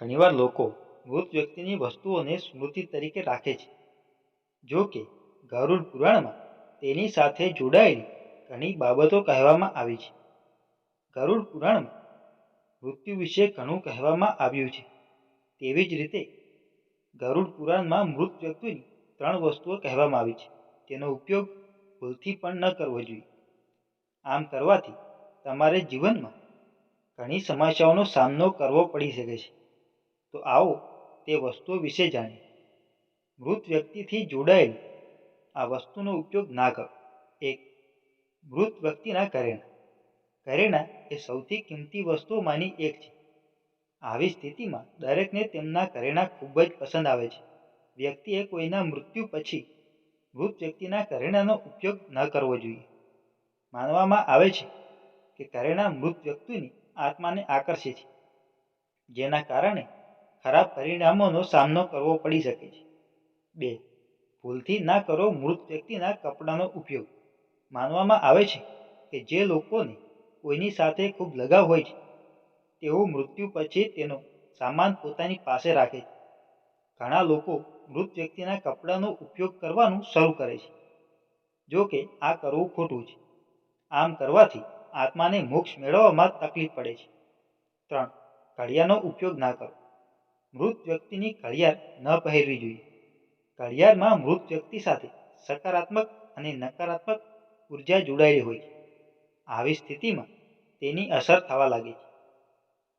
ઘણીવાર લોકો મૃત વ્યક્તિની વસ્તુઓને સ્મૃતિ તરીકે રાખે છે. જો કે ગરુડ પુરાણમાં તેની સાથે જોડાયેલી ઘણી બાબતો કહેવામાં આવી છે. ગરુડ પુરાણમાં મૃત્યુ વિશે ઘણું કહેવામાં આવ્યું છે. તેવી જ રીતે ગરુડ પુરાણમાં મૃત વ્યક્તિની ત્રણ વસ્તુઓ કહેવામાં આવી છે તેનો ઉપયોગ ભૂલથી પણ ન કરવો જોઈએ. આમ કરવાથી તમારે જીવનમાં ઘણી સમસ્યાઓનો સામનો કરવો પડી શકે છે. તો આવો તે વસ્તુઓ વિશે જાણીએ. મૃત વ્યક્તિથી જોડાયેલ આ વસ્તુનો ઉપયોગ ના કરો. એક મૃત વ્યક્તિના કરેણા કરેણા એ સૌથી કિંમતી વસ્તુઓમાંની એક છે. આવી સ્થિતિમાં દરેકને તેમના કરેણા ખૂબ જ પસંદ આવે છે. વ્યક્તિએ કોઈના મૃત્યુ પછી મૃત વ્યક્તિના કરેણાનો ઉપયોગ ન કરવો જોઈએ. માનવામાં આવે છે કે કરેણા મૃત વ્યક્તિની આત્માને આકર્ષે છે, જેના કારણે ખરાબ પરિણામોનો સામનો કરવો પડી શકે છે. બે, ભૂલથી ના કરો મૃત વ્યક્તિના કપડાનો ઉપયોગ. માનવામાં આવે છે કે જે લોકોને કોઈની સાથે ખૂબ લગાવ હોય છે, તેઓ મૃત્યુ પછી તેનો સામાન પોતાની પાસે રાખે છે. ઘણા લોકો મૃત વ્યક્તિના કપડાનો ઉપયોગ કરવાનું શરૂ કરે છે. જો કે આ કરવું ખોટું છે. આમ કરવાથી આત્માને મોક્ષ મેળવવામાં તકલીફ પડે છે. ત્રણ, ઘડિયાળનો ઉપયોગ ના કરો. મૃત વ્યક્તિની ઘડિયાળ ન પહેરવી જોઈએ. ઘડિયાળમાં મૃત વ્યક્તિ સાથે સકારાત્મક અને નકારાત્મક ઊર્જા જોડાયેલી હોય છે. આવી સ્થિતિમાં તેની અસર થવા લાગે છે.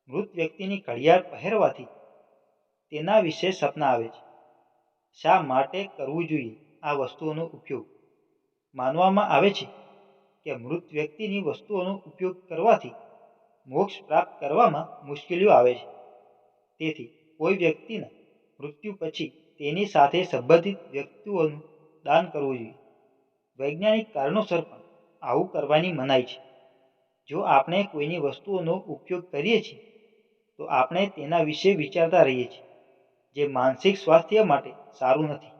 મૃત વ્યક્તિની ઘડિયાળ પહેરવાથી તેના વિશે સપના આવે છે. શા માટે કરવું જોઈએ આ વસ્તુઓનો ઉપયોગ? માનવામાં આવે છે કે મૃત વ્યક્તિની વસ્તુઓનો ઉપયોગ કરવાથી મોક્ષ પ્રાપ્ત કરવામાં મુશ્કેલીઓ આવે છે. તેથી કોઈ વ્યક્તિના મૃત્યુ પછી તેની સાથે સંબંધિત વ્યક્તિઓનું દાન કરવું જોઈએ. વૈજ્ઞાનિક કારણોસર પણ આવું કરવાની મનાઈ છે. જો આપણે કોઈની વસ્તુઓનો ઉપયોગ કરીએ છીએ તો આપણે તેના વિશે વિચારતા રહીએ છીએ, જે માનસિક સ્વાસ્થ્ય માટે સારું નથી.